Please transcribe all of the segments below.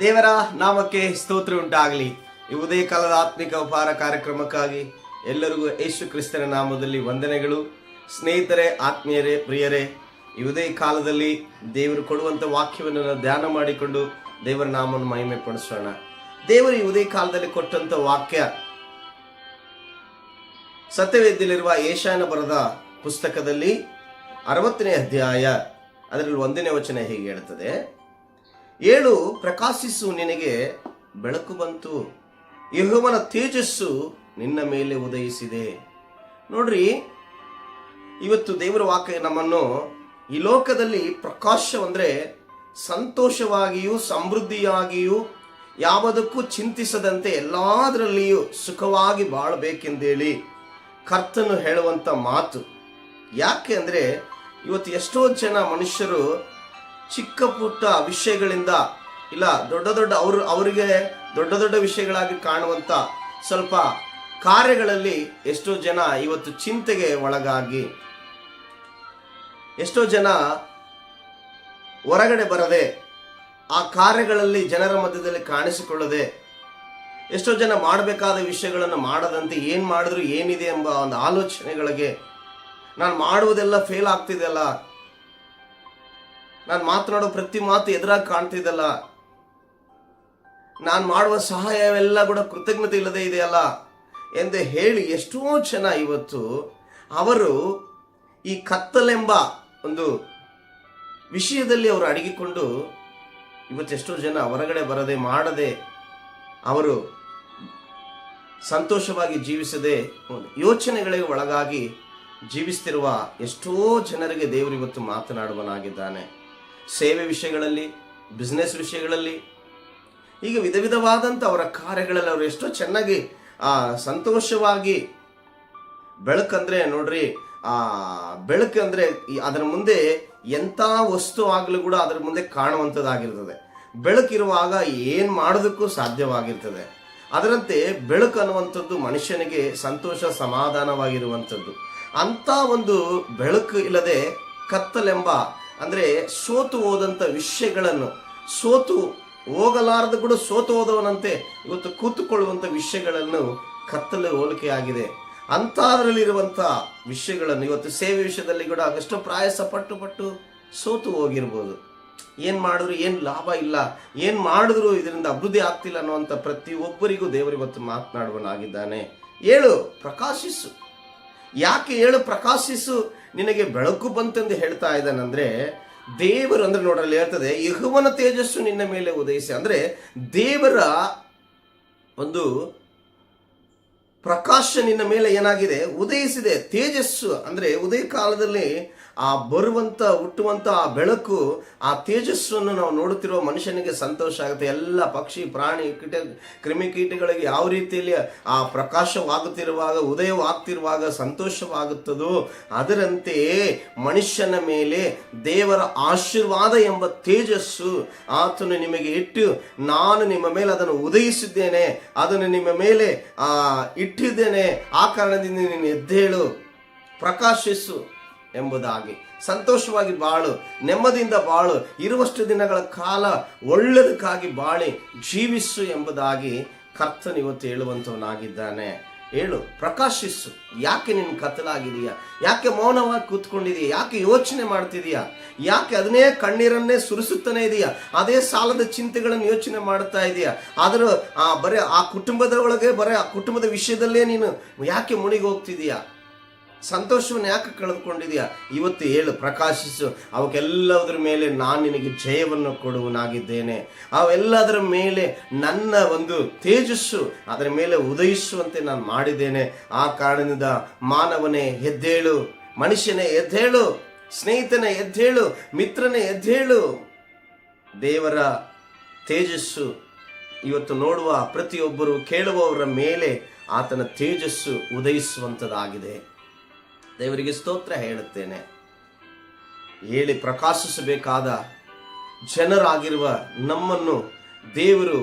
ದೇವರ ನಾಮಕ್ಕೆ ಸ್ತೋತ್ರ ಉಂಟಾಗಲಿ. ಈ ಉದಯ ಕಾಲದ ಆತ್ಮಿಕ ಉಪಹಾರ ಕಾರ್ಯಕ್ರಮಕ್ಕಾಗಿ ಎಲ್ಲರಿಗೂ ಯೇಸು ಕ್ರಿಸ್ತನ ನಾಮದಲ್ಲಿ ವಂದನೆಗಳು. ಸ್ನೇಹಿತರೆ, ಆತ್ಮೀಯರೇ, ಪ್ರಿಯರೇ, ಈ ಕಾಲದಲ್ಲಿ ದೇವರು ಕೊಡುವಂಥ ವಾಕ್ಯವನ್ನು ಧ್ಯಾನ ಮಾಡಿಕೊಂಡು ದೇವರ ನಾಮವನ್ನು ಮಹಿಮೆ ಪಡಿಸೋಣ ದೇವರು ಈ ಕಾಲದಲ್ಲಿ ಕೊಟ್ಟಂಥ ವಾಕ್ಯ ಸತ್ಯವೇದ್ಯಲ್ಲಿರುವ ಏಷಾನ ಬರದ ಪುಸ್ತಕದಲ್ಲಿ ಅರವತ್ತನೇ ಅಧ್ಯಾಯ, ಅದರಲ್ಲಿ ಒಂದನೇ ವಚನ ಹೇಗೆ ಹೇಳ್ತದೆ? ಏಳು, ಪ್ರಕಾಶಿಸು ನಿನಗೆ, ಬೆಳಕು ಬಂತು. ಯಹೋವನ ತೇಜಸ್ಸು ನಿನ್ನ ಮೇಲೆ ಉದಯಿಸಿದೆ. ನೋಡ್ರಿ, ಇವತ್ತು ದೇವರ ವಾಕ್ಯ ನಮ್ಮನ್ನು ಈ ಲೋಕದಲ್ಲಿ ಪ್ರಕಾಶ ಅಂದ್ರೆ ಸಂತೋಷವಾಗಿಯೂ, ಸಮೃದ್ಧಿಯಾಗಿಯೂ, ಯಾವುದಕ್ಕೂ ಚಿಂತಿಸದಂತೆ ಎಲ್ಲದರಲ್ಲಿಯೂ ಸುಖವಾಗಿ ಬಾಳಬೇಕೆಂದೇಳಿ ಕರ್ತನು ಹೇಳುವಂತ ಮಾತು. ಯಾಕೆ ಅಂದ್ರೆ, ಇವತ್ತು ಎಷ್ಟೋ ಜನ ಮನುಷ್ಯರು ಚಿಕ್ಕ ಪುಟ್ಟ ವಿಷಯಗಳಿಂದ ಇಲ್ಲ, ದೊಡ್ಡ ದೊಡ್ಡ ಅವರು ಅವರಿಗೆ ದೊಡ್ಡ ದೊಡ್ಡ ವಿಷಯಗಳಾಗಿ ಕಾಣುವಂತ ಸ್ವಲ್ಪ ಕಾರ್ಯಗಳಲ್ಲಿ ಎಷ್ಟೋ ಜನ ಇವತ್ತು ಚಿಂತೆಗೆ ಒಳಗಾಗಿ, ಎಷ್ಟೋ ಜನ ಹೊರಗಡೆ ಬರದೆ ಆ ಕಾರ್ಯಗಳಲ್ಲಿ ಜನರ ಮಧ್ಯದಲ್ಲಿ ಕಾಣಿಸಿಕೊಳ್ಳದೆ, ಎಷ್ಟೋ ಜನ ಮಾಡಬೇಕಾದ ವಿಷಯಗಳನ್ನು ಮಾಡದಂತೆ ಏನು ಮಾಡಿದ್ರು ಏನಿದೆ ಎಂಬ ಒಂದು ಆಲೋಚನೆಗಳಿಗೆ, ನಾನು ಮಾಡುವುದೆಲ್ಲ ಫೇಲ್ ಆಗ್ತಿದೆಯಲ್ಲ ನಾನು ಮಾತನಾಡೋ ಪ್ರತಿ ಮಾತು ಎದುರಾಗಿ ಕಾಣ್ತಿದ್ದಲ್ಲ ನಾನು ಮಾಡುವ ಸಹಾಯವೆಲ್ಲ ಕೂಡ ಕೃತಜ್ಞತೆ ಇಲ್ಲದೆ ಇದೆಯಲ್ಲ? ಎಂದು ಹೇಳಿ ಎಷ್ಟೋ ಜನ ಇವತ್ತು ಅವರು ಈ ಕತ್ತಲೆಂಬ ಒಂದು ವಿಷಯದಲ್ಲಿ ಅವರು ಅಡಗಿಕೊಂಡು ಇವತ್ತು ಎಷ್ಟೋ ಜನ ಹೊರಗಡೆ ಬರದೆ ಮಾಡದೆ ಅವರು ಸಂತೋಷವಾಗಿ ಜೀವಿಸದೆ ಯೋಚನೆಗಳಿಗೆ ಒಳಗಾಗಿ ಜೀವಿಸ್ತಿರುವ ಎಷ್ಟೋ ಜನರಿಗೆ ದೇವರು ಇವತ್ತು ಮಾತನಾಡುವನಾಗಿದ್ದಾನೆ. ಸೇವೆ ವಿಷಯಗಳಲ್ಲಿ ಬಿಸ್ನೆಸ್ ವಿಷಯಗಳಲ್ಲಿ, ಈಗ ವಿಧ ವಿಧವಾದಂಥ ಅವರ ಕಾರ್ಯಗಳಲ್ಲಿ ಅವರು ಎಷ್ಟೋ ಚೆನ್ನಾಗಿ, ಆ, ಸಂತೋಷವಾಗಿ ಬೆಳಕಂದ್ರೆ ನೋಡ್ರಿ, ಆ ಬೆಳಕಂದ್ರೆ ಈ- ಅದರ ಮುಂದೆ ಎಂಥ ವಸ್ತು ಆಗಲೂ ಕೂಡ ಅದರ ಮುಂದೆ ಕಾಣುವಂಥದ್ದಾಗಿರ್ತದೆ ಬೆಳಕಿರುವಾಗ ಏನು ಮಾಡೋದಕ್ಕೂ ಸಾಧ್ಯವಾಗಿರ್ತದೆ. ಅದರಂತೆ ಬೆಳಕು ಅನ್ನುವಂಥದ್ದು ಮನುಷ್ಯನಿಗೆ ಸಂತೋಷ ಸಮಾಧಾನವಾಗಿರುವಂಥದ್ದು. ಅಂಥ ಒಂದು ಬೆಳಕು ಇಲ್ಲದೆ ಕತ್ತಲೆಂಬ ಅಂದರೆ ಸೋತು ಹೋದಂಥ ವಿಷಯಗಳನ್ನು, ಸೋತು ಹೋಗಲಾರದ ಕೂಡ ಸೋತು ಹೋದವನಂತೆ ಇವತ್ತು ಕೂತುಕೊಳ್ಳುವಂಥ ವಿಷಯಗಳನ್ನು ಕತ್ತಲು ಹೋಲಿಕೆ ಆಗಿದೆ. ಅಂಥದ್ರಲ್ಲಿರುವಂಥ ವಿಷಯಗಳನ್ನು ಇವತ್ತು ಸೇವೆ ವಿಷಯದಲ್ಲಿ ಕೂಡ ಅದೆಷ್ಟೋ ಪ್ರಾಯಸ ಪಟ್ಟು ಪಟ್ಟು ಸೋತು ಹೋಗಿರ್ಬೋದು. ಏನು ಮಾಡಿದ್ರು, ಏನು ಲಾಭ ಇಲ್ಲ, ಏನು ಮಾಡಿದ್ರು ಇದರಿಂದ ಅಭಿವೃದ್ಧಿ ಆಗ್ತಿಲ್ಲ ಅನ್ನುವಂಥ ಪ್ರತಿಯೊಬ್ಬರಿಗೂ ದೇವರು ಇವತ್ತು ಮಾತನಾಡುವನಾಗಿದ್ದಾನೆ ಏಳು ಪ್ರಕಾಶಿಸು. ಯಾಕೆ ಏಳು ಪ್ರಕಾಶಿಸು? ನಿನಗೆ ಬೆಳಕು ಬಂತೆಂದು ಹೇಳ್ತಾ ಇದ್ದಾನಂದ್ರೆ, ದೇವರು ಅಂದ್ರೆ ನೋಡ್ರಲ್ಲಿ ಹೇಳ್ತದೆ, ಯಹುವನ ತೇಜಸ್ಸು ನಿನ್ನ ಮೇಲೆ ಉದಯಿಸಿ. ಅಂದ್ರೆ ದೇವರ ಒಂದು ಪ್ರಕಾಶ ನಿನ್ನ ಮೇಲೆ ಏನಾಗಿದೆ? ಉದಯಿಸಿದೆ. ತೇಜಸ್ಸು. ಅಂದ್ರೆ ಉದಯ ಕಾಲದಲ್ಲಿ ಆ ಬರುವಂತ, ಹುಟ್ಟುವಂತ ಆ ಬೆಳಕು, ಆ ತೇಜಸ್ಸನ್ನು ನಾವು ನೋಡುತ್ತಿರುವ ಮನುಷ್ಯನಿಗೆ ಸಂತೋಷ ಆಗುತ್ತೆ. ಎಲ್ಲ ಪಕ್ಷಿ, ಪ್ರಾಣಿ, ಕೀಟ, ಕ್ರಿಮಿಕೀಟಗಳಿಗೆ ಯಾವ ರೀತಿಯಲ್ಲಿ ಆ ಪ್ರಕಾಶವಾಗುತ್ತಿರುವಾಗ, ಉದಯವಾಗ್ತಿರುವಾಗ ಸಂತೋಷವಾಗುತ್ತದೋ, ಅದರಂತೆಯೇ ಮನುಷ್ಯನ ಮೇಲೆ ದೇವರ ಆಶೀರ್ವಾದ ಎಂಬ ತೇಜಸ್ಸು ಆತನು ನಿಮಗೆ ಇಟ್ಟು, ನಾನು ನಿಮ್ಮ ಮೇಲೆ ಅದನ್ನು ಉದಯಿಸಿದ್ದೇನೆ, ಅದನ್ನು ನಿಮ್ಮ ಮೇಲೆ, ಆ, ಇಟ್ಟಿದ್ದೇನೆ, ಆ ಕಾರಣದಿಂದ ನೀನು ಎದ್ದೇಳು, ಪ್ರಕಾಶಿಸು. ಎಂಬುದಾಗಿ. ಸಂತೋಷವಾಗಿ ಬಾಳು, ನೆಮ್ಮದಿಯಿಂದ ಬಾಳು, ಇರುವಷ್ಟು ದಿನಗಳ ಕಾಲ ಒಳ್ಳೆದಕ್ಕಾಗಿ ಬಾಳಿ, ಜೀವಿಸು ಎಂಬುದಾಗಿ ಕರ್ತನು ಇವತ್ತು ಹೇಳುವಂಥವನಾಗಿದ್ದಾನೆ ಹೇಳು, ಪ್ರಕಾಶಿಸು. ಯಾಕೆ ನಿನ್ನ ಕತ್ತಲಾಗಿದೆಯಾ ಯಾಕೆ ಮೌನವಾಗಿ ಕೂತ್ಕೊಂಡಿದೀಯ ಯಾಕೆ ಯೋಚನೆ ಮಾಡ್ತಿದೀಯಾ ಯಾಕೆ ಅದನ್ನೇ ಕಣ್ಣೀರನ್ನೇ ಸುರಿಸುತ್ತಾನೆ ಇದೆಯಾ? ಅದೇ ಸಾಲದ ಚಿಂತೆಗಳನ್ನು ಯೋಚನೆ ಮಾಡ್ತಾ ಇದೆಯಾ? ಆದರೂ ಆ, ಬರೀ ಆ ಕುಟುಂಬದ ಒಳಗೆ, ಬರೀ ಆ ಕುಟುಂಬದ ವಿಷಯದಲ್ಲೇ ನೀನು ಯಾಕೆ ಮುಣಿಗಿ ಹೋಗ್ತಿದೀಯಾ ಸಂತೋಷವನ್ನು ಯಾಕೆ ಕಳೆದುಕೊಂಡಿದೆಯಾ? ಇವತ್ತು ಹೇಳು, ಪ್ರಕಾಶಿಸು. ಅವಕ್ಕೆಲ್ಲದರ ಮೇಲೆ ನಾನು ನಿನಗೆ ಜಯವನ್ನು ಕೊಡುವನಾಗಿದ್ದೇನೆ. ಅವೆಲ್ಲದರ ಮೇಲೆ ನನ್ನ ಒಂದು ತೇಜಸ್ಸು, ಅದರ ಮೇಲೆ ಉದಯಿಸುವಂತೆ ನಾನು ಮಾಡಿದ್ದೇನೆ. ಆ ಕಾರಣದಿಂದ ಮಾನವನೇ ಎದ್ದೇಳು, ಮನುಷ್ಯನೇ ಎದ್ದೇಳು, ಸ್ನೇಹಿತನೇ ಎದ್ದೇಳು, ಮಿತ್ರನೇ ಎದ್ದೇಳು. ದೇವರ ತೇಜಸ್ಸು ಇವತ್ತು ನೋಡುವ ಪ್ರತಿಯೊಬ್ಬರು, ಕೇಳುವವರ ಮೇಲೆ ಆತನ ತೇಜಸ್ಸು ಉದಯಿಸುವಂಥದ್ದಾಗಿದೆ ದೇವರಿಗೆ ಸ್ತೋತ್ರ ಹೇಳುತ್ತೇನೆ. ಹೇಳಿ ಪ್ರಕಾಶಿಸಬೇಕಾದ ಜನರಾಗಿರುವ ನಮ್ಮನ್ನು ದೇವರು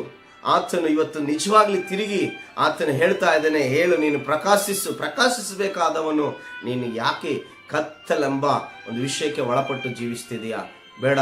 ಆತನು ಇವತ್ತು ನಿಜವಾಗ್ಲಿ ತಿರುಗಿ ಆತನು ಹೇಳ್ತಾ ಇದ್ದಾನೆ, ಹೇಳು, ನೀನು ಪ್ರಕಾಶಿಸು, ಪ್ರಕಾಶಿಸಬೇಕಾದವನು ನೀನು ಯಾಕೆ ಕತ್ತಲೆಂಬ ಒಂದು ವಿಷಯಕ್ಕೆ ಒಳಪಟ್ಟು ಜೀವಿಸ್ತಿದೀಯಾ ಬೇಡ,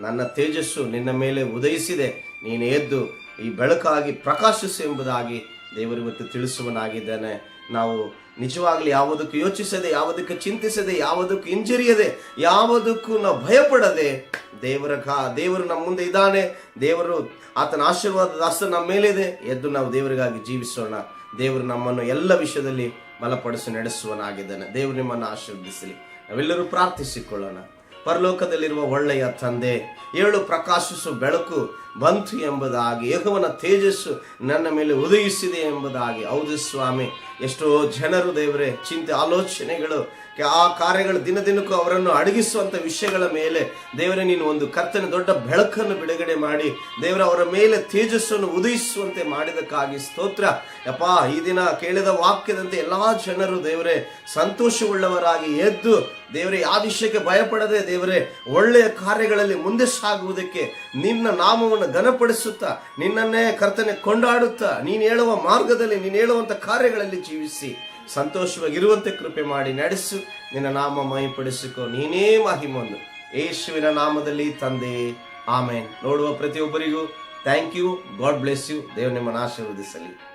ನನ್ನ ತೇಜಸ್ಸು ನಿನ್ನ ಮೇಲೆ ಉದಯಿಸಿದೆ. ನೀನು ಎದ್ದು ಈ ಬೆಳಕಾಗಿ ಪ್ರಕಾಶಿಸು ಎಂಬುದಾಗಿ ದೇವರು ಇವತ್ತು ತಿಳಿಸುವನಾಗಿದ್ದಾನೆ ನಾವು ನಿಜವಾಗ್ಲಿ ಯಾವುದಕ್ಕೂ ಯೋಚಿಸದೆ, ಯಾವುದಕ್ಕೆ ಚಿಂತಿಸದೆ, ಯಾವುದಕ್ಕೂ ಹಿಂಜರಿಯದೆ, ಯಾವುದಕ್ಕೂ ನಾವು ಭಯಪಡದೆ ದೇವರ ಕಾ, ದೇವರು ನಮ್ಮ ಮುಂದೆ ಇದ್ದಾನೆ. ದೇವರು ಆತನ ಆಶೀರ್ವಾದದ ಹಸ್ತ ನಮ್ಮ ಮೇಲಿದೆ. ಎದ್ದು ನಾವು ದೇವರಿಗಾಗಿ ಜೀವಿಸೋಣ. ದೇವರು ನಮ್ಮನ್ನು ಎಲ್ಲ ವಿಷಯದಲ್ಲಿ ಬಲಪಡಿಸಿ ನಡೆಸುವನಾಗಿದ್ದಾನೆ ದೇವರು ನಿಮ್ಮನ್ನು ಆಶೀರ್ವದಿಸಲಿ. ನಾವೆಲ್ಲರೂ ಪ್ರಾರ್ಥಿಸಿಕೊಳ್ಳೋಣ. ಪರಲೋಕದಲ್ಲಿರುವ ಒಳ್ಳೆಯ ತಂದೆ. ಏಳು ಪ್ರಕಾಶಿಸು ಬೆಳಕು ಬಂತು ಎಂಬುದಾಗಿ, ಯಹುವನ ತೇಜಸ್ಸು ನನ್ನ ಮೇಲೆ ಉದಯಿಸಿದೆ ಎಂಬುದಾಗಿ. ಹೌದು ಸ್ವಾಮಿ, ಎಷ್ಟೋ ಜನರು ದೇವರೇ, ಚಿಂತೆ, ಆಲೋಚನೆಗಳು ಆ ಕಾರ್ಯಗಳು ದಿನ ದಿನಕ್ಕೂ ಅವರನ್ನು ಅಡಗಿಸುವಂತ ವಿಷಯಗಳ ಮೇಲೆ ದೇವರೇ, ನೀನು ಒಂದು ಕರ್ತನ ದೊಡ್ಡ ಬೆಳಕನ್ನು ಬಿಡುಗಡೆ ಮಾಡಿ, ದೇವರ ಅವರ ಮೇಲೆ ತೇಜಸ್ಸನ್ನು ಉದಯಿಸುವಂತೆ ಮಾಡಿದಕ್ಕಾಗಿ ಸ್ತೋತ್ರ. ಯಪ್ಪ, ಈ ದಿನ ಕೇಳಿದ ವಾಕ್ಯದಂತೆ ಎಲ್ಲ ಜನರು ದೇವರೇ, ಸಂತೋಷವುಳ್ಳವರಾಗಿ ಎದ್ದು ದೇವರೇ ಯಾವ ವಿಷಯಕ್ಕೆ ಭಯಪಡದೆ ದೇವರೇ, ಒಳ್ಳೆಯ ಕಾರ್ಯಗಳಲ್ಲಿ ಮುಂದೆ ಸಾಗುವುದಕ್ಕೆ ನಿನ್ನ ನಾಮವನ್ನು ಘನಪಡಿಸುತ್ತಾ, ನಿನ್ನನ್ನೇ ಕರ್ತನೆ ಕೊಂಡಾಡುತ್ತಾ, ನೀನು ಹೇಳುವ ಮಾರ್ಗದಲ್ಲಿ, ನೀನು ಹೇಳುವಂತ ಕಾರ್ಯಗಳಲ್ಲಿ ಜೀವಿಸಿ. ಸಂತೋಷವಾಗಿರುವಂತೆ ಕೃಪೆ ಮಾಡಿ ನಡೆಸು. ನಿನ್ನ ನಾಮ ಮಹಿಪಡಿಸಿಕೊ ನೀನೇ ಮಹಿಮನ್ನು ಯೇಸುವಿನ ನಾಮದಲ್ಲಿ ತಂದೆ. ಆಮೇನ್. ನೋಡುವ ಪ್ರತಿಯೊಬ್ಬರಿಗೂ thank you. God bless you. ದೇವರು ನಿಮ್ಮನ್ನು ಆಶೀರ್ವದಿಸಲಿ.